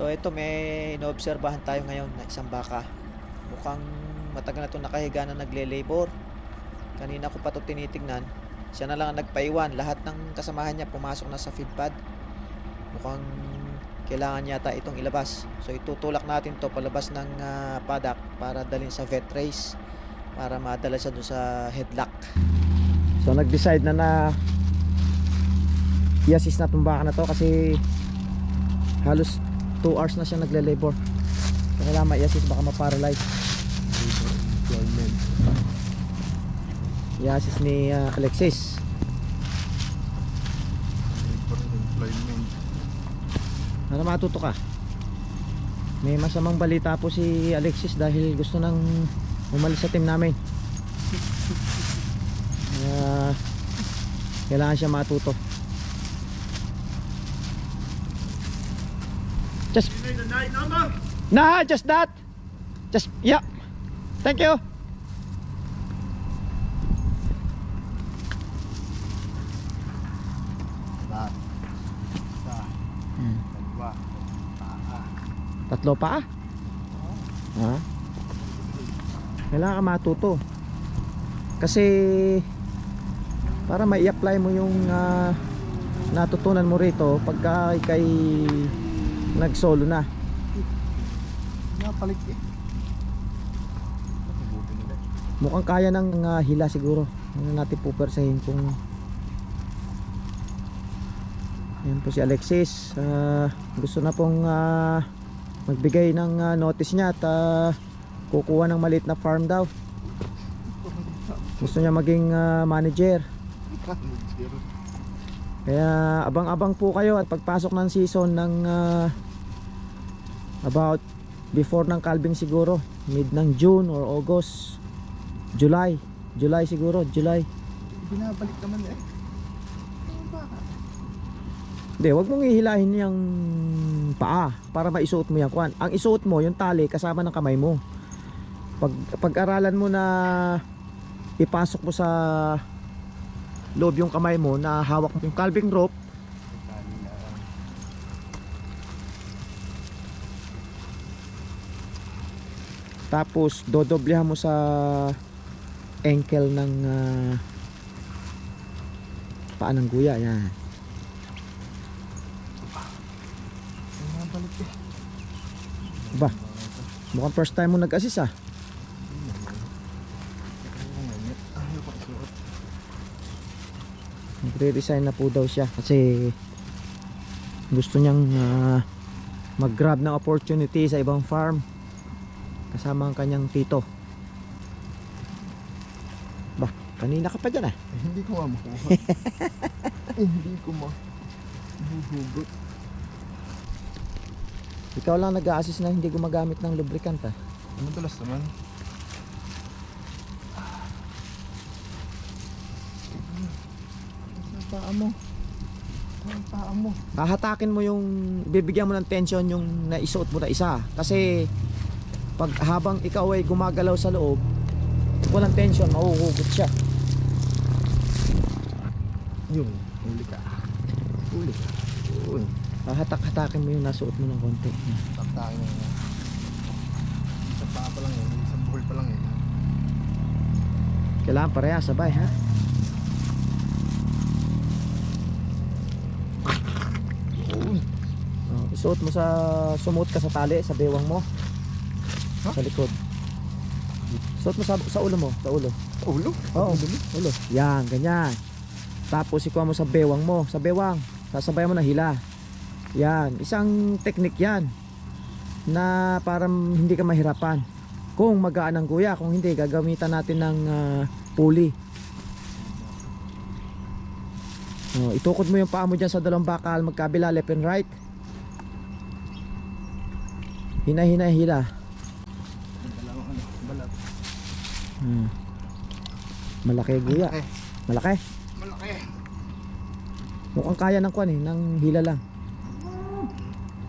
So ito may inoobserbahan tayo ngayon na isang baka. Mukhang matagal na ito nakahiga na nagle-labor. Kanina ko pa ito tinitingnan. Siya na lang ang nagpaiwan. Lahat ng kasamahan niya pumasok na sa feed pad. Mukhang kailangan yata itong ilabas. So itutulak natin to palabas ng ah, paddock para dalhin sa vet race para madala siya doon sa headlock. So nag-decide na na i-assist na itong baka na to kasi halos 2 hours na siya nagle-labor. So, kailangan ma-assist baka ma-paralyze. I-assist ni ah, Alexis. Para matuto ka. May masamang balita po si Alexis dahil gusto nang umalis sa team namin. Kaya kailangan siya matuto. Just You need a night number? Nah, just that. Just yeah. Thank you. Tatlo pa ah. Ha? Kailangan ka matuto. Kasi para mai-apply mo yung ah, natutunan mo rito pagka ikay nag-solo na. Napalit eh. Mukhang kaya ng ah, hila siguro. Ano natin pupersahin kung Ayan po si Alexis. Ah, gusto na pong ah, magbigay ng ah, notice niya at ah, kukuha ng maliit na farm daw. Gusto niya maging ah, manager. Kaya abang-abang po kayo at pagpasok ng season ng ah, about before ng calving siguro, mid ng June or August, July, July siguro, July. Binabalik naman eh. Hindi, wag mong ihilahin yung paa para maisuot mo yan. Kuan. Ang isuot mo, yung tali kasama ng kamay mo. Pag pag-aralan mo na ipasok mo sa loob yung kamay mo na hawak mo yung calving rope, tapos dodoblehan mo sa ankle ng ah, paa ng guya. Yan. Eh. Ba? Mukhang first time mo nag-assist ah. Nagre-resign na po daw siya kasi gusto niyang ah, mag-grab ng opportunity sa ibang farm kasama ang kanyang tito. Bah, kanina ka pa dyan ah. Eh, hindi ko makuha. eh, hindi ko ma... Huhugot. Ikaw lang nag-a-assist na hindi gumagamit ng lubricant ah. Ano tulas naman? Ang paa mo. Ang paa mo. Hahatakin mo yung, bibigyan mo ng tension yung naisuot mo na isa. Kasi pag habang ikaw ay gumagalaw sa loob, walang tension, mahuhugot siya. Yun. Huli ka. Huli ka. Yun. Hahatak-hatakin mo yung nasuot mo ng konti. Taktakin mo yun. Isang paa pa lang yun. Isang buhol pa lang yun. Kailangan pareha, sabay ha. Oh, isuot mo sa sumuot ka sa tali sa bewang mo. Ha? Sa likod. Suot mo sa, sa ulo mo, sa ulo. Ulo? Oo, ulo. Yan, ganyan. Tapos ikuha mo sa bewang mo, sa bewang. Sasabay mo ng hila. Yan, isang technique yan na para hindi ka mahirapan. Kung magaan ang guya, kung hindi gagamitan natin ng ah, pulley. Oh, itukod mo yung paa mo dyan sa dalawang bakal, magkabila, left and right. Hina, hina, hila. Ang dalawang ano, balat. Hmm. Malaki guya. Eh, Malaki. malaki. Mukhang kaya ng kwan eh, ng hila lang.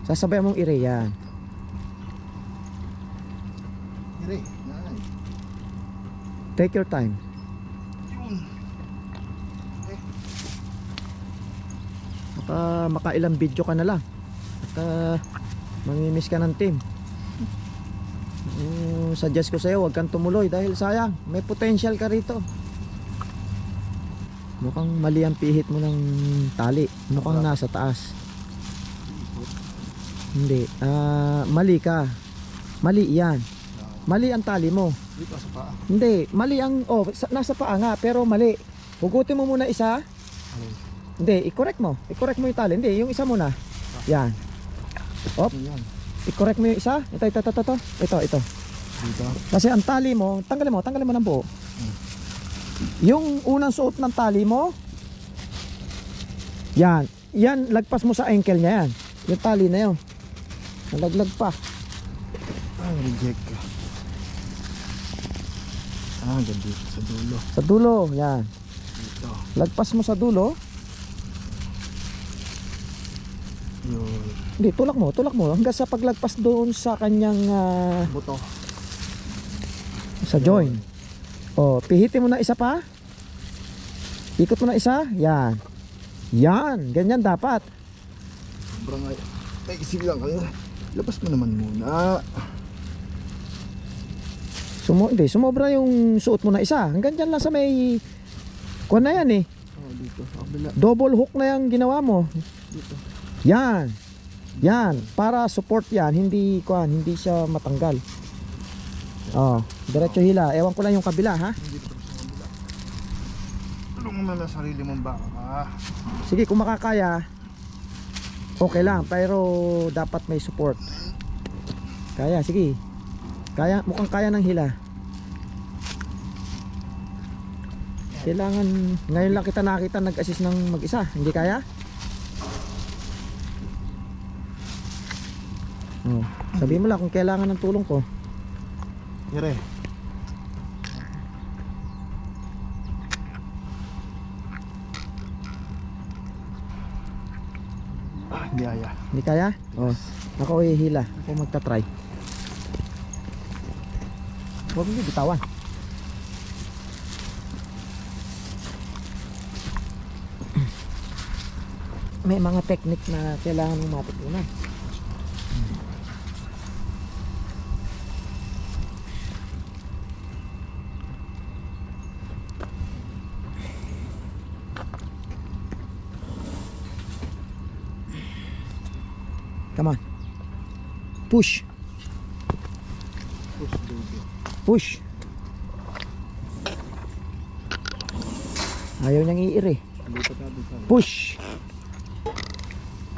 Sasabay mong ire yan. Yan. Take your time. Maka, makailang video ka na lang. At ah, Mamimiss ka ng team. Uh, suggest ko sa'yo, huwag kang tumuloy dahil sayang, may potential ka rito. Mukhang mali ang pihit mo ng tali. Mukhang nasa taas. Hindi. Ah, mali ka. Mali yan. Mali ang tali mo. Dito sa paa. Hindi, mali ang oh, sa, nasa paa nga pero mali. Hugutin mo muna isa. Hindi, i-correct mo. I-correct mo yung tali. Hindi, yung isa muna. Yan. Op. I-correct mo yung isa. Ito, ito, ito, ito. Ito, ito. ito. Dito. Kasi ang tali mo, tanggalin mo, tanggalin mo ng buo. Yung unang suot ng tali mo, yan. Yan, lagpas mo sa ankle niya yan. Yung tali na yun. Nalaglag pa. Ah, reject ka. Ah, dito sa dulo. Sa dulo, yan. Dito. Lagpas mo sa dulo. Yun. Hindi, tulak mo, tulak mo. Hanggang sa paglagpas doon sa kanyang ah, Buto. sa joint. Oh, pihitin mo na isa pa. Ikot mo na isa. Yan. Yan, ganyan dapat. Sobrang ay... Ay, isip lang kayo. Labas mo naman muna. Sumo, hindi, sumobra yung suot mo na isa. Hanggang dyan lang sa may... Kuha na yan eh. Oh, dito. Double hook na yung ginawa mo. Dito. Yan. Yan. Para support yan. Hindi, kuhan, hindi siya matanggal. Oh, diretso hila. Ewan ko lang yung kabila ha. Dito sa kabila. Tulong mo na sarili mong baka. Sige, kung makakaya, okay lang. Pero dapat may support. Kaya, sige. Kaya, mukhang kaya ng hila. Kailangan, ngayon lang kita nakita nag-assist ng mag-isa. Hindi kaya? Sabihin mo lang kung kailangan ng tulong ko. Yere. Ah, hindi aya. Hindi kaya? Oh, ako hihila. Ako magta-try. Huwag mo bitawan. May mga technique na kailangan mong matutunan. Come on. Push. Push. Push. Ayaw niyang na dito. Push.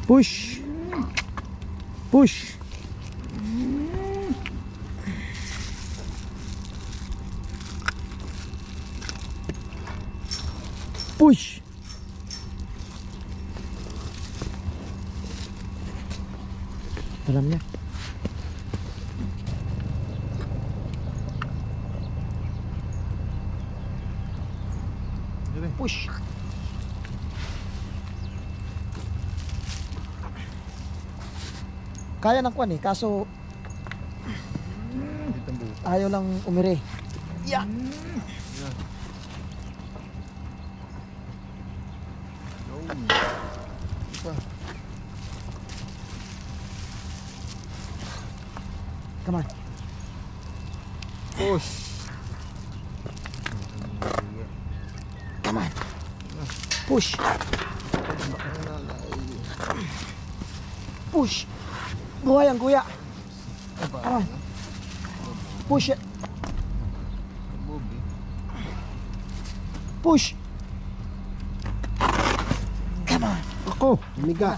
Push. Push. Push. Alam niya. Yere. Push. Kaya ng kwan eh, kaso ayaw lang umiri. Yeah. Come on. Push. Come on. Push. Push. Buhay ang kuya. Come on. Push it. Push. Come on. Ako, miga.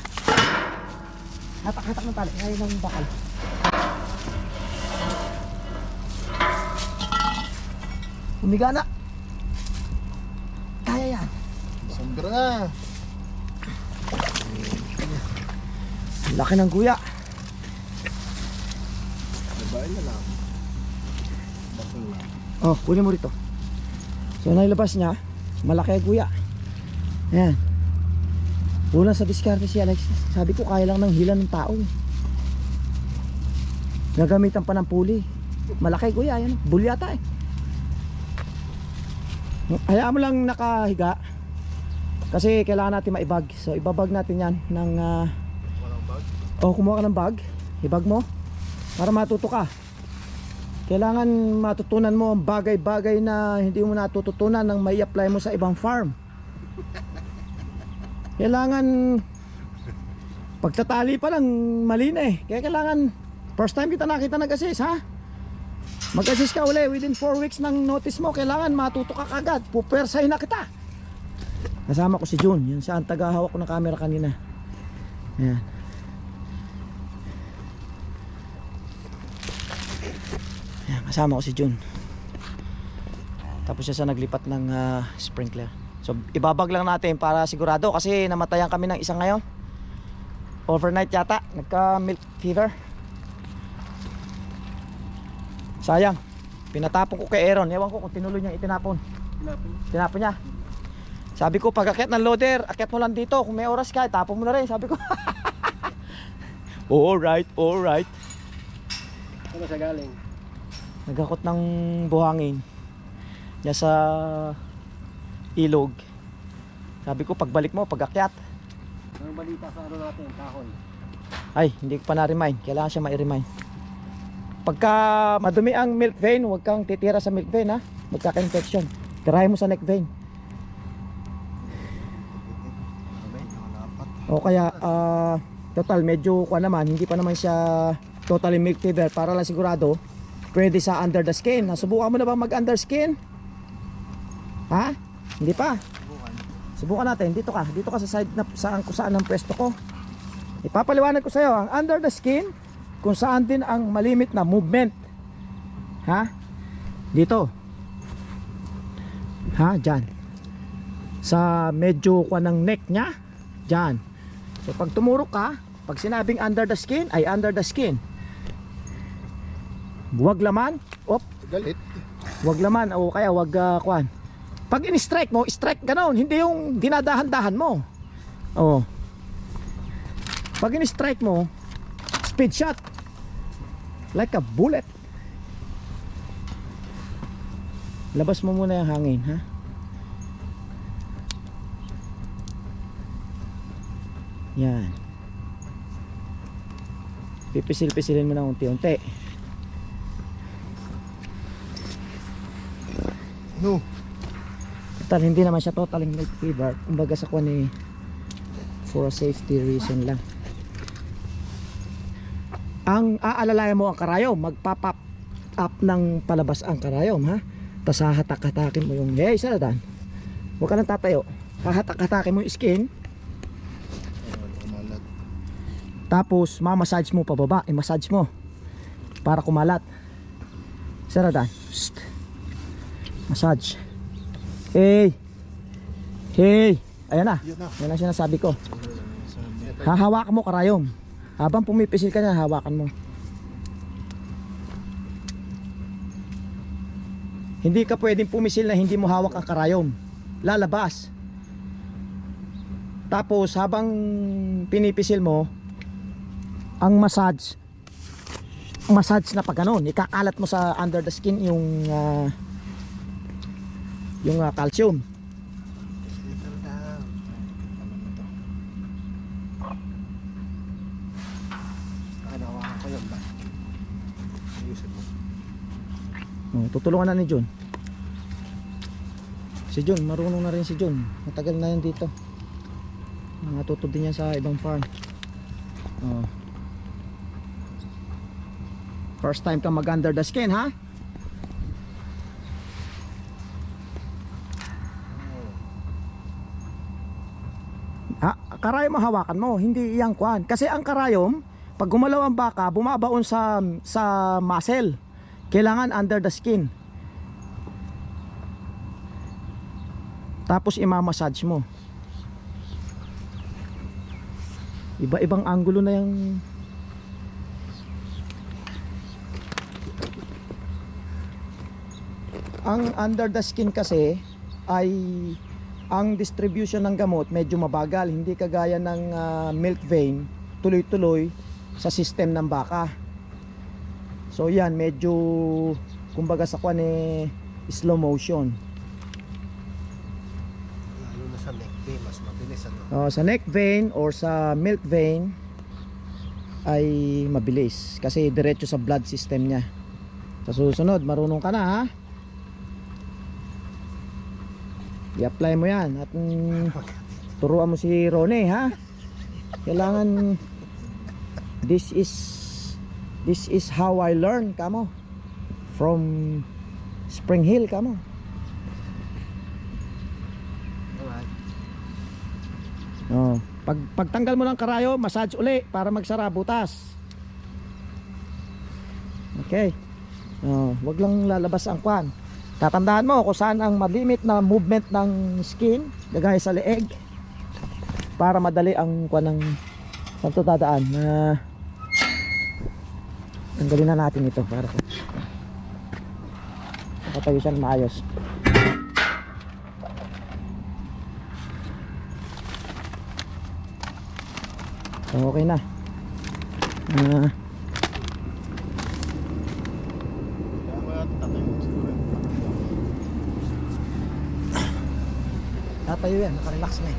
Hatak-hatak ng tali. Ngayon ng bakal. Humiga na. Kaya yan. Sombra nga. Laki ng kuya. Babae na lang. Bakal. Oh, kunin mo rito. So, nailabas niya. Malaki kuya. Ayan. Una sa diskarte si Alexis. Sabi ko, kaya lang ng hila ng tao. Gagamitan pa ng puli. Malaki kuya, ayan. Bull yata eh. Hayaan mo lang nakahiga. Kasi kailangan natin maibag. So, ibabag natin yan ng... Walang bag. oh, kumuha ka ng bag. hibag mo para matuto ka. Kailangan matutunan mo ang bagay-bagay na hindi mo natututunan nang may apply mo sa ibang farm. Kailangan pagtatali pa lang mali na eh. Kaya kailangan first time kita nakita nag-assist ha. Mag-assist ka uli within 4 weeks ng notice mo. Kailangan matuto ka kagad. Pupersahin na kita. Kasama ko si June. Yan siya ang tagahawak ko ng camera kanina. Yan. Kasama ko si June. Tapos siya sa naglipat ng ah, sprinkler. So ibabag lang natin para sigurado kasi namatayan kami ng isang ngayon. Overnight yata, nagka milk fever. Sayang. Pinatapon ko kay Aaron. Ewan ko kung tinuloy niya itinapon. Tinapon niya. Sabi ko pag akyat ng loader, akyat mo lang dito. Kung may oras ka, tapon mo na rin. Sabi ko. alright, alright. Saan siya galing? Nagakot ng buhangin. Niya sa ilog. Sabi ko pagbalik mo, pag akyat. Anong balita sa ano natin, kahoy? Ay, hindi ko pa na-remind. Kailangan siya ma-remind. Pagka madumi ang milk vein, huwag kang titira sa milk vein ha. Magkaka-infection. Tirahin mo sa neck vein. O kaya, ah, total, medyo kuha naman, hindi pa naman siya totally milk fever. Para lang sigurado, pwede sa under the skin. Nasubukan mo na ba mag under skin? Ha? Hindi pa. Subukan natin. Dito ka. Dito ka sa side na saan kung saan ang pwesto ko. Ipapaliwanag ko sa iyo ang under the skin kung saan din ang malimit na movement. Ha? Dito. Ha, diyan. Sa medyo kwa ng neck niya, diyan. So pag tumurok ka, pag sinabing under the skin ay under the skin. Huwag laman. Op, Galit. Wag laman o kaya wag uh, kwan. Pag in-strike mo, strike ganon, hindi yung dinadahan-dahan mo. Oh. Pag in-strike mo, speed shot. Like a bullet. Labas mo muna yung hangin, ha? Yan. Pipisil-pisilin mo na unti-unti. No. Total, hindi naman siya totaling milk fever. Kumbaga sa kwan eh, for a safety reason lang. Ang aalalayan mo ang karayom, magpapap up ng palabas ang karayom ha. Tapos hahatak-hatakin mo yung, hey, saladan. Huwag ka nang tatayo. Hahatak-hatakin mo yung skin. Tapos mamassage mo pababa, i-massage mo para kumalat. Saradan. Psst. Massage. Hey. Hey. Ayan na. Yun na. Yan ang sinasabi ko. Hahawakan mo karayom. Habang pumipisil ka niya, hawakan mo. Hindi ka pwedeng pumisil na hindi mo hawak ang karayom. Lalabas. Tapos habang pinipisil mo, ang massage massage na pag ganun, ikakalat mo sa under the skin yung ah, yung ah, calcium. Settle down. Ano na to? Ah, nahawakan ko yun ba? Ayusin mo. Oh, tutulungan na ni John. Si John, marunong na rin si John. Matagal na yan dito. Natuto din yan sa ibang farm. Oh. First time ka mag under the skin, ha? Ah, karayom ang hawakan mo, hindi iyang kwan. Kasi ang karayom, pag gumalaw ang baka, bumabaon sa sa muscle. Kailangan under the skin. Tapos imamassage mo. Iba-ibang angulo na yung Ang under the skin kasi ay ang distribution ng gamot medyo mabagal, hindi kagaya ng ah, milk vein, tuloy-tuloy sa system ng baka. So yan, medyo kumbaga sa kwan eh slow motion. Lalo na sa neck day, mas mabilis ano. Oh, sa neck vein or sa milk vein ay mabilis kasi diretso sa blood system niya. Sa susunod, marunong ka na ha. I-apply mo yan at mm, turuan mo si Ronnie ha. Kailangan this is this is how I learn kamo from Spring Hill kamo. Alright. Oh, pag pagtanggal mo ng karayo, massage uli para magsara butas. Okay. Oh, wag lang lalabas ang kwan. Tatandaan mo kung saan ang malimit na movement ng skin, gagaya sa leeg para madali ang kwan ng saan dadaan na tanggalin na natin ito para nakatayo siya maayos okay na. Ah, Kaya mga tatay mo siguro. Tatayo yan, nakarelax na eh.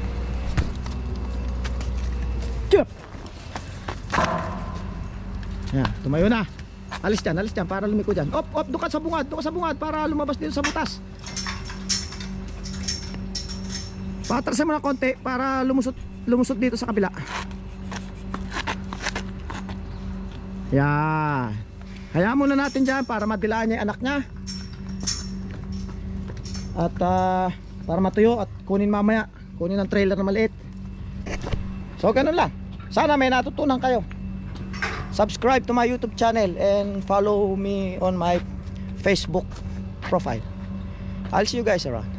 Chup! Yan, tumayo na. Alis dyan, alis dyan para lumiko dyan. Op, op, doon sa bungad, doon sa bungad para lumabas dito sa butas. Patrasin mo na konti para lumusot, lumusot dito sa kabila. Yan. Hayaan muna natin dyan para madilaan niya yung anak niya. At ah, para matuyo at kunin mamaya. Kunin ang trailer na maliit. So ganun lang. Sana may natutunan kayo. Subscribe to my YouTube channel and follow me on my Facebook profile. I'll see you guys around.